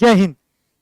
जय हिंद.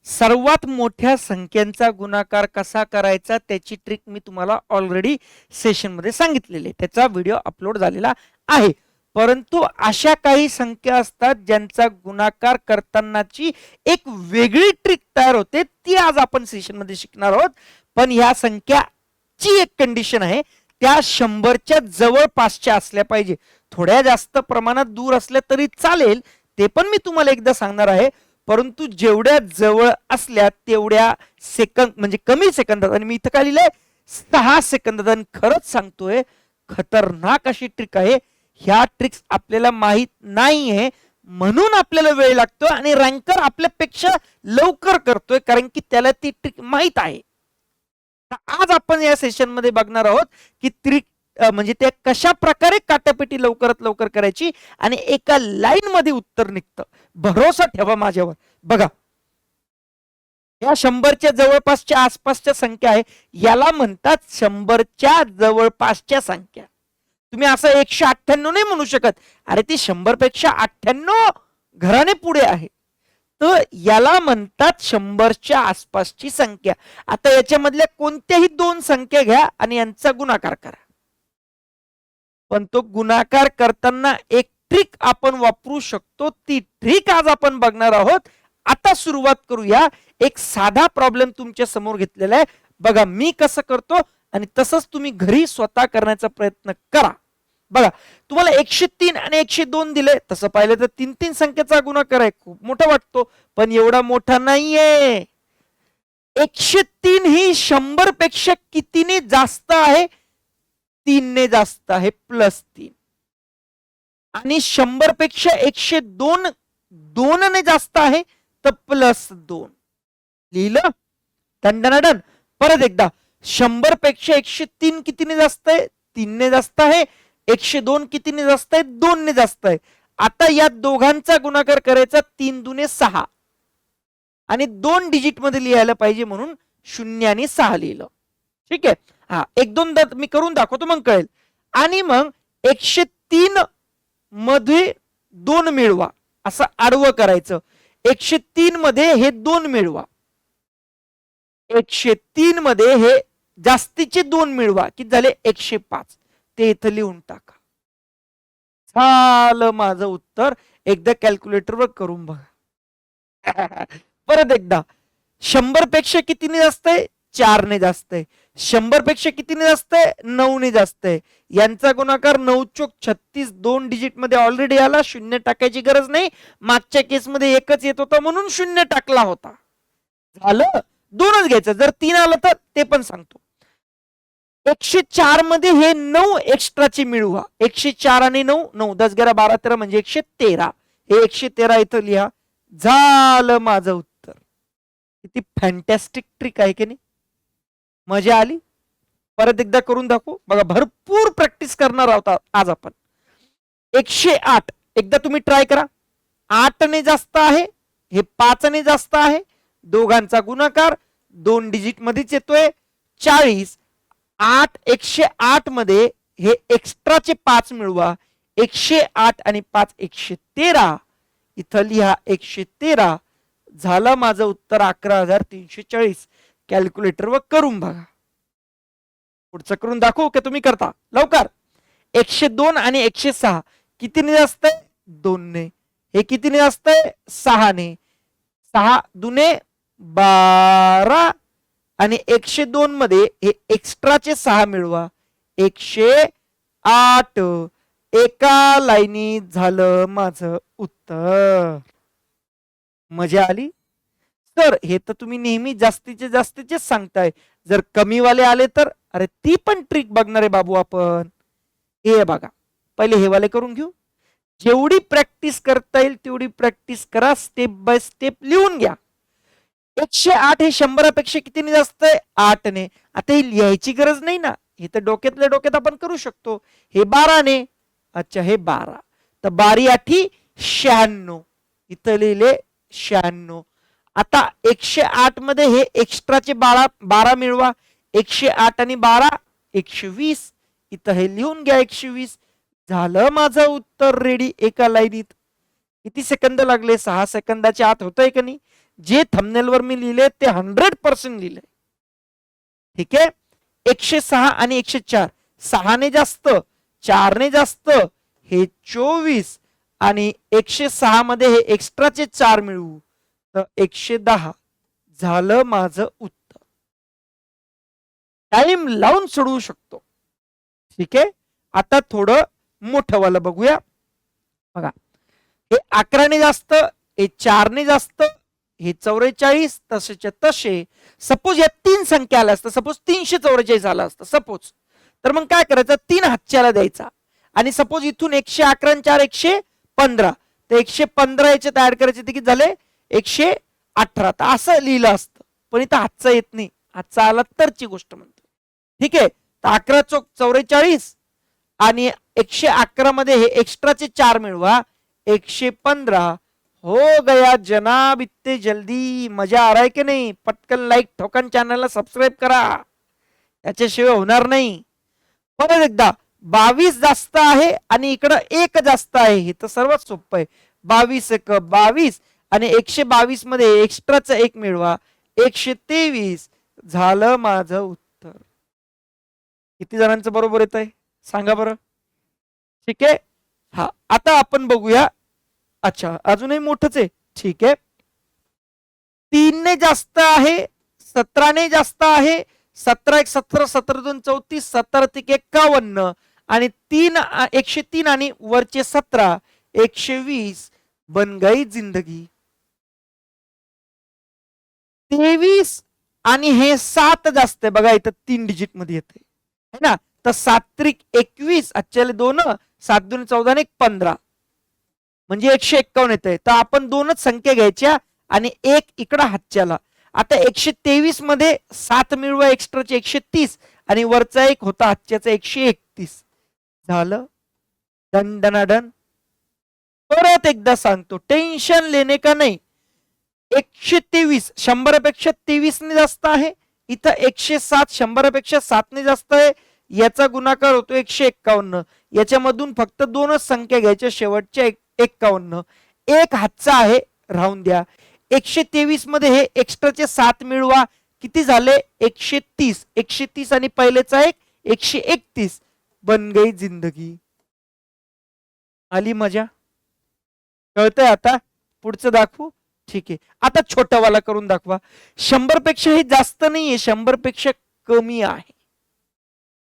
सर्वात मोठ्या संख्यांचा गुणाकार कसा करायचा त्याची ट्रिक मी तुम्हाला ऑलरेडी सेशनमध्ये सांगितलेली. आहे त्याचा व्हिडिओ अपलोड झालेला आहे. परंतु अशा काही संख्या असतात ज्यांचा गुणाकार करतानाची एक वेगळी ट्रिक तयार होते ती आज आपण सेशनमध्ये शिकणार आहोत. पण ह्या संख्याची एक कंडिशन आहे त्या शंभरच्या जवळपासच्या असल्या पाहिजे. थोड्या जास्त प्रमाणात दूर असल्या तरी चालेल ते पण मी तुम्हाला एकदा सांगणार आहे. परंतु जेवढ्या जवळ असल्या तेवढ्या सेकंद म्हणजे कमी सेकंदात आणि मी इथं काय लिहिलंय? सहा सेकंदात आणि खरंच सांगतोय खतरनाक अशी ट्रिक आहे. ह्या ट्रिक्स आपल्याला माहीत नाहीये. म्हणून आपल्याला वेळ लागतो आणि रँकर आपल्यापेक्षा लवकर करतोय कारण की त्याला ती ट्रिक माहीत आहे. आज आपण या सेशनमध्ये बघणार आहोत की ट्रिक म्हणजे ते कशा प्रकारे काटापेटी लवकरात लवकर करायची आणि एका लाईन मध्ये उत्तर निघतं. भरोसा ठेवा माझ्यावर. बघा. या शंभरच्या जवळपासच्या आसपासच्या संख्या आहे. याला म्हणतात शंभरच्या जवळपासच्या संख्या. तुम्ही असं एकशे अठ्ठ्याण्णव नाही म्हणू शकत. अरे ती शंभरपेक्षा अठ्ठ्याण्णव घराने पुढे आहे. तर याला म्हणतात शंभरच्या आसपासची संख्या. आता याच्यामधल्या कोणत्याही दोन संख्या घ्या आणि यांचा गुणाकार करा. पण तो गुणाकार करताना एक ट्रिक आपण वापरू शकतो. ती ट्रिक आज आपण बघणार आहोत. आता सुरुवात करूया. एक साधा प्रॉब्लेम तुमच्यासमोर घेतलेला आहे. बघा मी कसं करतो आणि तसंच तुम्ही घरी स्वतः करण्याचा प्रयत्न करा. बघा तुम्हाला एकशे तीन आणि एकशे दोन दिले. तसं पाहिलं तर तीन तीन संख्येचा गुणाकार आहे. खूप मोठा वाटतो. पण एवढा मोठा नाहीये. एकशे तीन ही शंभरपेक्षा कितीने जास्त आहे? जास्त आहे प्लस तीन. आणि शंभरपेक्षा एकशे दोन दोनने जास्त आहे तर प्लस दोन. लिहिलं? दंडनाडन परत एकदा. शंभरपेक्षा एकशे तीन कितीने जास्त आहे? तीनने जास्त आहे. एकशे दोन कितीने जास्त आहे? दोनने जास्त आहे. आता या दोघांचा गुणाकार करायचा तीन दुने सहा. आणि दोन डिजिटमध्ये लिहायला पाहिजे म्हणून शून्य आणि सहा लिहिलं. ठीक आहे? हा एक दोन मी करून दाखवतो मग कळेल. आणि मग एकशे तीन मध्ये दोन मिळवा. असं आडवं करायचं. एकशे तीन मध्ये हे दोन मिळवा. एकशे तीन मध्ये हे जास्तीचे दोन मिळवा. किती झाले? एकशे पाच. ते इथं लिहून टाका. झालं माझं उत्तर. एकदा कॅल्क्युलेटरवर करून बघा. परत एकदा. शंभरपेक्षा कितीने जास्त आहे? चारने जास्त आहे. शंभरपेक्षा कितीने जास्त आहे? नऊने जास्त आहे. यांचा गुणाकार नऊ चोक छत्तीस दोन डिजिटमध्ये ऑलरेडी आला. शून्य टाकायची गरज नाही. मागच्या केसमध्ये एकच येत होता म्हणून शून्य टाकला होता. झालं? दोनच घ्यायचं. जर तीन आलं तर ते पण सांगतो. एकशे चारमध्ये हे नऊ एक्स्ट्राचे मिळवा. एकशे चार आणि नऊ नऊ. दस गेरा बारा तेरा म्हणजे एकशे तेरा. हे एकशे तेरा इथं लिहा. झालं माझं उत्तर. किती फॅन्टॅस्टिक ट्रिक आहे की नाही? मजा आली. परत एकदा करून दाखवू. बघा भरपूर प्रॅक्टिस करणार आहोत आज आपण. एकशे आठ. एकदा तुम्ही ट्राय करा. आठने जास्त आहे. हे पाचने जास्त आहे. दोघांचा गुणाकार दोन डिजिट मध्येच येतोय. चाळीस. आठ एकशे आठमध्ये हे एक्स्ट्राचे पाच मिळवा. एकशे आठ आणि पाच एकशे तेरा. इथं लिहा एकशे तेरा. झालं माझं उत्तर अकरा हजार तीनशे चाळीस. कॅल्क्युलेटरवर करून बघा. पुढचं करून दाखवू का तुम्ही करता? लवकर. एकशे दोन आणि एकशे सहा. कितीने जास्त आहे? दोनने. हे कितीने जास्त आहे? सहाने. सहा दुने बारा आणि एकशे दोन मध्ये हे एक्स्ट्राचे सहा मिळवा. एकशे आठ. एका लाईनी झालं माझं उत्तर. मजा आली? तर हे तर तुम्ही नेहमी जास्तीचे जास्तीचे सांगताय. जर कमीवाले आले तर अरे ती पण ट्रिक बघणार आहे बाबू आपण. हे बघा. पहिले हे वाले करून घेऊ. जेवढी प्रॅक्टिस करता येईल तेवढी प्रॅक्टिस करा स्टेप बाय स्टेप लिहून घ्या. एकशे आठ हे शंभरापेक्षा कितीने जास्त आहे? आठने. आता हे लिहायची गरज नाही ना. हे तर डोक्यातल्या डोक्यात आपण करू शकतो. हे बाराने. अच्छा हे बारा. तर बारी आठी शहाण्णव. इथं लिहिले शहाण्णव. आता एकशे आठमध्ये हे एक्स्ट्राचे बारा बारा मिळवा. एकशे आठ आणि बारा एकशे वीस. इथं हे लिहून घ्या एकशे वीस. झालं माझं उत्तर रेडी एका लाईनीत. किती सेकंद लागले? सहा सेकंदाच्या आत होतंय का नाही? जे थमनेलवर मी लिहिले ते हंड्रेड पर्सेंट लिहिले. ठीक आहे? एकशे सहा आणि एकशे चार. सहाने जास्त चारने जास्त हे चोवीस. आणि एकशे सहा मध्ये हे एक्स्ट्राचे चार मिळवू. तर एकशे दहा झालं माझं उत्तर. टाइम लावून सोडवू शकतो. ठीक आहे? आता थोडं मोठंवालं बघूया. बघा. हे अकराने जास्त हे चारने जास्त हे चौवेचाळीस तसेच्या तसे. सपोज या तीन संख्या आल्या असतं सपोज तीनशे चौवेचाळीस झालं असतं. सपोज तर मग काय करायचं? तीन हातच्याला द्यायचा. आणि सपोज इथून एकशे अकरा आणि चार एकशे पंधरा. तर एकशे पंधरा याच्यात ऍड करायचे ते किती झाले? एकशे अठरा. तर असं लिहिलं असतं. पण इथं हातचा येत नाही. हातचा आला तरची गोष्ट म्हणतो. ठीक आहे? तर अकरा चौक चौवेचाळीस आणि एकशे अकरा मध्ये हे एक्स्ट्राचे चार मिळवा. एकशे पंधरा. हो गया जनाब इतने जल्दी. मजा आ रहा है की नाही? पटकन लाईक ठोकन चॅनलला सबस्क्राईब करा. त्याच्याशिवाय होणार नाही. परत एकदा बावीस जास्त आहे आणि इकडं एक जास्त आहे. हे तर सर्वात सोपं आहे. बावीस एक बावीस. आणि एकशे बावीसमध्ये एक्स्ट्राचं एक मिळवा. एकशे तेवीस झालं माझं उत्तर. किती जणांचं बरोबर येत आहे सांगा बरं. ठीक आहे? हा आता आपण बघूया. अच्छा अजूनही मोठच आहे. ठीक आहे. तीनने जास्त आहे सतराने जास्त आहे. सतरा एक सतरा सतरा दोन चौतीस सतरा तिक एक्कावन्न आणि तीन एकशे तीन आणि वरचे सतरा. एकशे वीस बनगाई जिंदगी. तेवीस आणि हे सात जास्त बघा इथं तीन डिजिटमध्ये येते है ना? तर सात्रिक एकवीस आजच्याला दोन सात दोन चौदा आणि एक पंधरा. म्हणजे एकशे एक्कावन्न येत आहे तर आपण दोनच संख्या घ्यायच्या आणि एक इकडं हातच्याला. आता एकशे तेवीसमध्ये सात मिळवा एक्स्ट्राचे एकशे तीस आणि वरचा एक होता हातच्याचा एकशे एकतीस. झालं? डन दनाडन परत एकदा सांगतो. टेन्शन लेणे का नाही? एकशे तेवीस शंभरापेक्षा तेवीसने जास्त आहे. इथं एकशे सात शंभरापेक्षा सातने जास्त आहे. याचा गुणाकार होतो एकशे एक्कावन्न याच्यामधून फक्त दोनच संख्या घ्यायच्या. शेवटच्या एक्कावन्न एक हातचा आहे. राहून द्या. एकशे तेवीसमध्ये हे एक्स्ट्राचे सात मिळवा. किती झाले? एकशे तीस. एकशे तीस आणि पहिलेचा एक एकशे एकतीस. बन गई जिंदगी. आली मजा? कळतंय आता? पुढचं दाखवू? ठीक आहे. आता छोटावाला करून दाखवा. शंभरपेक्षा हे जास्त नाहीये शंभरपेक्षा कमी आहे.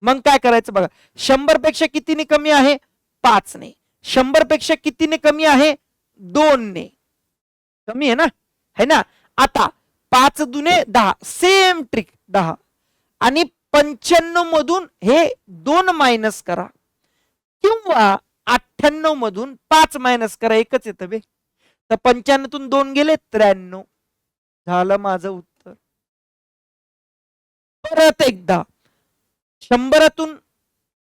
मग काय करायचं बघा. शंभरपेक्षा कितीने कमी आहे? पाचने. शंभरपेक्षा कितीने कमी आहे? दोन ने कमी आहे ना? है ना? आता पाच दुने दहा. सेम ट्रिक दहा. आणि पंच्याण्णव मधून हे दोन मायनस करा. किंवा अठ्ठ्याण्णव मधून पाच मायनस करा. एकच येतं बे. तर पंच्याण्णवतून दोन गेले त्र्याण्णव. झालं माझं उत्तर. परत एकदा. शंभरातून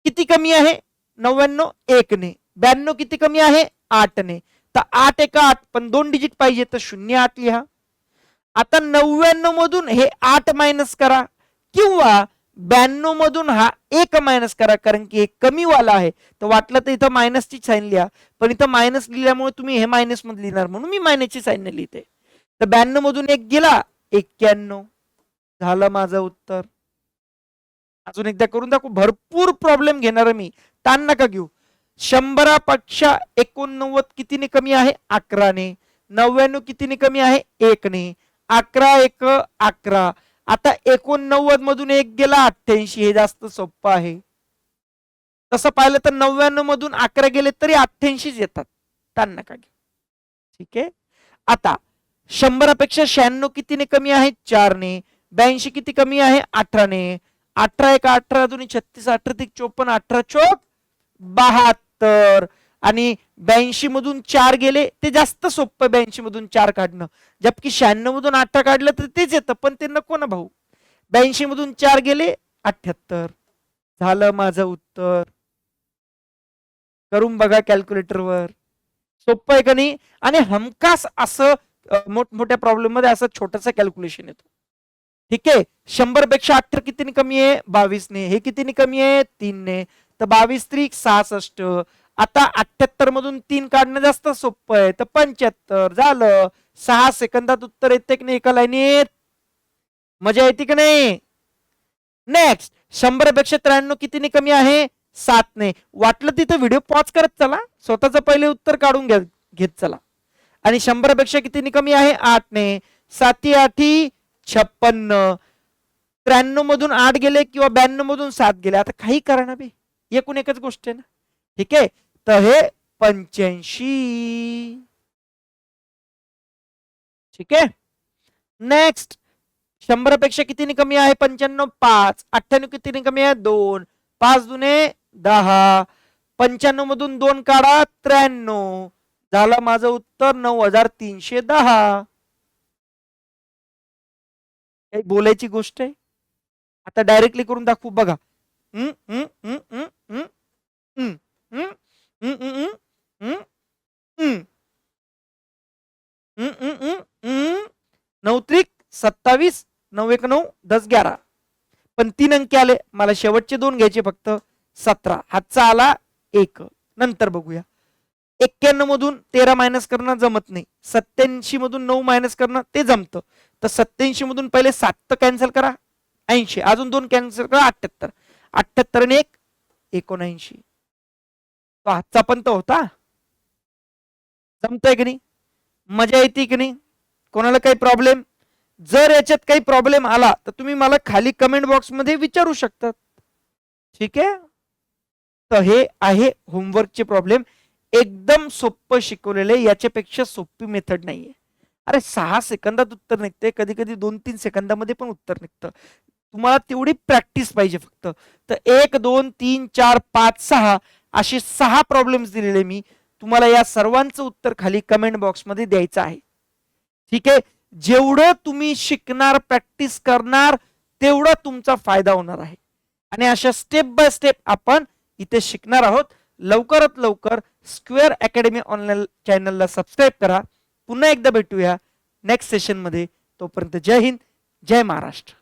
किती कमी आहे? नव्याण्णव एकने. ब्याण्णव किती कमी आहे? आठने. तर आठ एका आठ पण दोन डिजिट पाहिजे तर शून्य आठ लिहा. आता नव्याण्णव मधून हे आठ मायनस करा. किंवा ब्याण्णव मधून हा एक मायनस करा कारण की एक कमी वाला आहे. तर वाटलं तर इथं मायनसची साईन लिहा. पण इथं मायनस लिहिल्यामुळे तुम्ही हे मायनसमध्ये लिहिणार. म्हणून मी मायनसची साईन लिहिते. तर ब्याण्णव मधून एक गेला एक्क्याण्णव. झालं माझं उत्तर. अजून एकदा करून दाखवू. भरपूर प्रॉब्लेम घेणार मी. ताण नका घेऊ. शंभरापेक्षा एकोणनव्वद कितीने कमी आहे? अकराने. नव्याण्णव कितीने कमी आहे? एकने. अकरा एक अकरा. आता एकोणनव्वद मधून एक गेला अठ्ठ्याऐंशी हे जास्त सोपं आहे. तसं पाहिलं तर नव्याण्णव मधून अकरा गेले तरी अठ्ठ्याऐंशीच येतात. त्यांना का घे ठीक आहे? आता शंभरापेक्षा शहाण्णव कितीने कमी आहे? चारने. ब्याऐंशी किती कमी आहे? अठराने. अठरा एक अठरा दोन्ही छत्तीस अठरा ते चोपन्न अठरा चोक बहात्तर. आणि ब्याऐंशी मधून चार गेले ते जास्त सोपं ब्याऐंशी मधून चार काढणं. जबकी शहाण्णव मधून अठरा काढलं तर तेच येतं पण ते नको ना भाऊ. ब्याऐंशी मधून चार गेले अठ्याहत्तर झालं माझं उत्तर. करून बघा कॅल्क्युलेटरवर सोपं आहे का नाही? आणि हमखास असं मोठमोठ्या प्रॉब्लेममध्ये असं छोटस कॅल्क्युलेशन येतो. ठीक आहे? शंभरपेक्षा अठरा कितीने कमी आहे? बावीसने. हे कितीने कमी आहे? तीनने. तर बावीस त्रिक सहासष्ट. आता अठ्याहत्तर मधून तीन काढणं जास्त सोपं आहे. तर पंच्याहत्तर झालं. सहा सेकंदात उत्तर येते की नाही एका लाईनीत? मजा येते की नाही? नेक्स्ट शंभरपेक्षा त्र्याण्णव कितीने कमी आहे? सात ने. वाटलं तिथं व्हिडिओ पॉज करत चला. स्वतःचं पहिले उत्तर काढून घ्या घेत चला. आणि शंभरपेक्षा कितीने कमी आहे? आठ ने. साती आठी छप्पन्न. त्र्याण्णव मधून आठ गेले किंवा ब्याण्णव मधून सात गेले. आता काही करा ना बे. एकूण एकच गोष्ट आहे ना. ठीक आहे? तर हे पंच्याऐंशी. ठीक आहे? नेक्स्ट शंभरपेक्षा कितीने कमी आहे? पंच्याण्णव. पाच. अठ्ठ्याण्णव कितीने कमी आहे? दोन. पाच दुने दहा. पंच्याण्णव मधून दोन काढा त्र्याण्णव. झालं माझं उत्तर नऊ हजार तीनशे दहा. काही बोलायची गोष्ट आहे? आता डायरेक्टली करून दाखवू बघा. हम्म, हम्म, हम्म, हम्म, हम्म, हम्म, Mm, mm, mm, नऊ त्रिक सत्तावीस नऊ एक नऊ दस ग्यारा. पण तीन अंकी आले. मला शेवटचे दोन घ्यायचे फक्त. सतरा. हातचा आला एक. नंतर बघूया. एक्क्याण्णव मधून तेरा मायनस करणं जमत नाही. सत्याऐंशी मधून नऊ मायनस करणं ते जमतं. तर सत्याऐंशी मधून पहिले सात तर कॅन्सल करा. ऐंशी. अजून दोन कॅन्सल करा. अठ्ठ्याहत्तर अठ्ठ्याहत्तर आणि एक. एकोणऐंशी. तो आजचा पण तो होता. जमतोय की नाही? मजा येते की नाही? कोणाला काही प्रॉब्लेम जर याच्यात काही प्रॉब्लेम आला तर तुम्ही मला खाली कमेंट बॉक्समध्ये विचारू शकतात. ठीक आहे? तर हे आहे होमवर्कचे प्रॉब्लेम एकदम सोपं शिकवलेले याच्यापेक्षा सोपी मेथड नाहीये. अरे सहा सेकंदात उत्तर निघते कधी कधी दोन तीन सेकंदामध्ये पण उत्तर निघतं. तुम्हाला तेवढी प्रॅक्टिस पाहिजे फक्त. तर एक दोन तीन चार पाच सहा असे सहा प्रॉब्लेम्स दिलेले मी तुम्हाला या सर्वांचं उत्तर खाली कमेंट बॉक्समध्ये द्यायचं आहे. ठीक आहे? जेवढं तुम्ही शिकणार प्रॅक्टिस करणार तेवढा तुमचा फायदा होणार आहे. आणि अशा स्टेप बाय स्टेप आपण इथे शिकणार आहोत. लवकरात लवकर स्क्वेअर अकॅडमी ऑनलाईन चॅनलला सबस्क्राईब करा. पुन्हा एकदा भेटूया नेक्स्ट सेशनमध्ये तोपर्यंत जय हिंद जय महाराष्ट्र.